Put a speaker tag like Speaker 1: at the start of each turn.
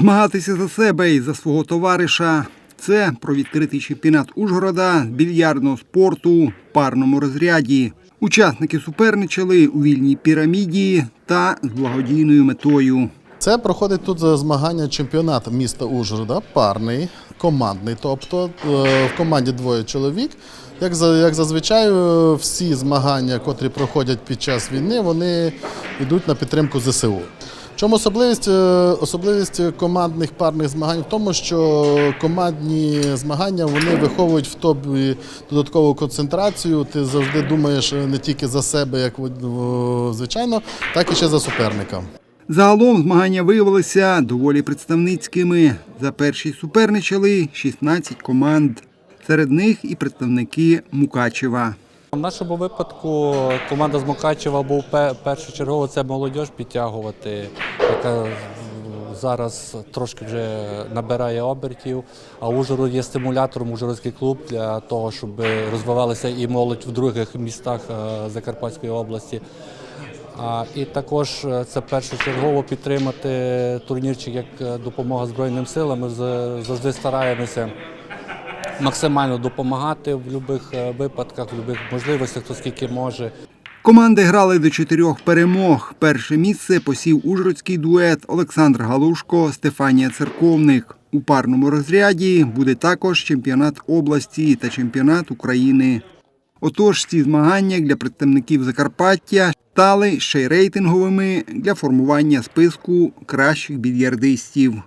Speaker 1: Змагатися за себе і за свого товариша. Це про відкритий чемпіонат Ужгорода більярдного спорту в парному розряді. Учасники суперничали у вільній піраміді та з благодійною метою.
Speaker 2: Це проходить тут змагання чемпіонат міста Ужгорода, парний, командний. Тобто е, в команді двоє чоловік. Як, за- як зазвичай, е, всі змагання, котрі проходять під час війни, вони йдуть на підтримку ЗСУ. Чому особливість, е, особливість командних парних змагань в тому, що командні змагання вони виховують в тобі додаткову концентрацію. Ти завжди думаєш не тільки за себе, як звичайно, так і ще за суперника.
Speaker 1: Загалом змагання виявилися доволі представницькими. За перші суперничали 16 команд. Серед них і представники Мукачева.
Speaker 3: В нашому випадку команда з Мукачева був пе- першочергово це молодь підтягувати, яка зараз трошки вже набирає обертів. А Ужгород є стимулятором, Ужгородський клуб для того, щоб розвивалася і молодь в других містах е, Закарпатської області. А, і також е, це першочергово підтримати турнірчик як е, допомога Збройним силам. Ми завжди стараємося максимально допомагати в будь-яких випадках, в будь-яких можливостях, хто скільки може.
Speaker 1: Команди грали до чотирьох перемог. Перше місце посів ужгородський дует Олександр Галушко, Стефанія Церковник. У парному розряді буде також чемпіонат області та чемпіонат України. Отож, ці змагання для представників Закарпаття стали ще й рейтинговими для формування списку кращих більярдистів.